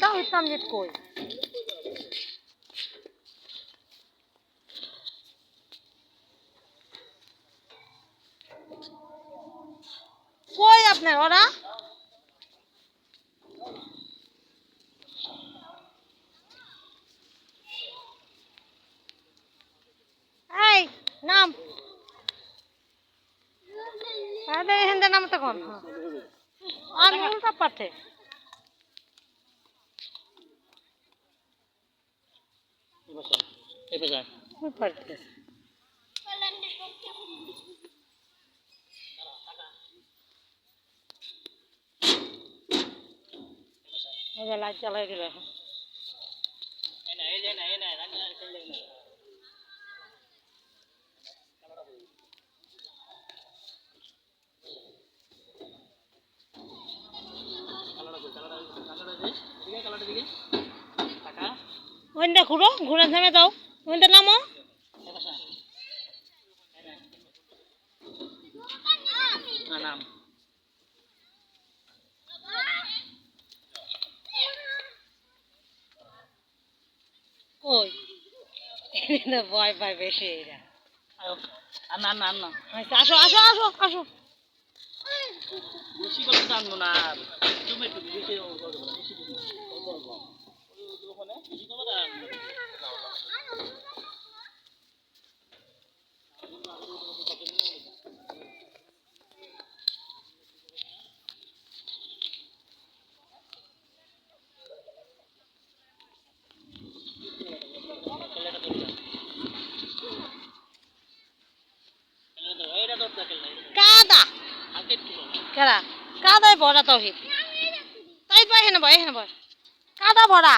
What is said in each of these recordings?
তাহিদ তামজিদ কই? কই আপনার ওরা? এই, নাম। আরে হেন্দে নাম তখন আর উল্টা পাঠে এই পেশায় ওই পাঠে এই যে লাইট জ্বালাই দিল এখন এই না এই যে না এই না রান্না এই যে না কালারটা কই কালারটা কালারটা দে দিকে কালারটা দিকে টাকা ওইটা ঘুরো ঘুরে থেমে দাও। ওইটা নামো। নাম এটা ভয় পায় বেশি এরা। না না না আসো আসো আসো আসো। বেশি করে না তুমি একটু বেশি করব না বেশি দিবি অল্প অল্প ওই ওখানে বেশি করব না কেলেটা ধরে যা কেলেটা ধর এইটা ধর কেলেটা কাদা। কেরা কাদায় ভরা তহিদ তাই বয় হেনে বয় হেনে বয়। কাদা ভরা।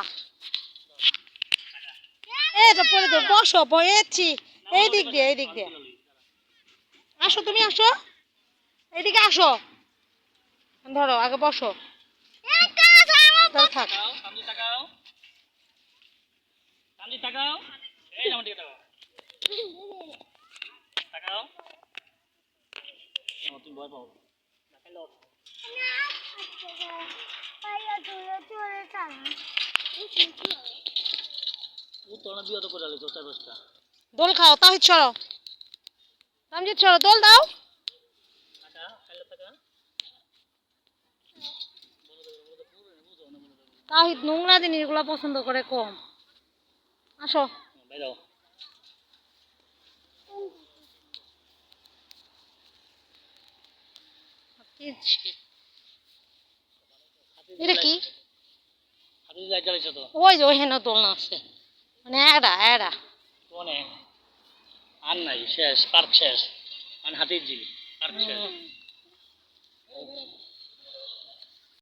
এই তো পরে তো বসো বয়েছি এই দিক দিয়ে এই দিক দিয়ে। আসো তুমি, আসো। এইদিকে আসো। ধরো, আগে বসো। থাক। তাকাও এই দিকে তাকাও। তাকাও। তুমি ভয় পাও না চোরটা দশটা দোল খাও তাহিদ রামজিৎ দোল দাও। তাহিদ নোংরা জিনিসগুলো পছন্দ করে কম। আসো ভাই দাও এটা কি? ওই যে ওইখানে দোলনা আছে। মানে এরা এরা। কোনে আর নাই শেষ পার্ক শেষ। মানে হাতির জিবি পার্ক শেষ।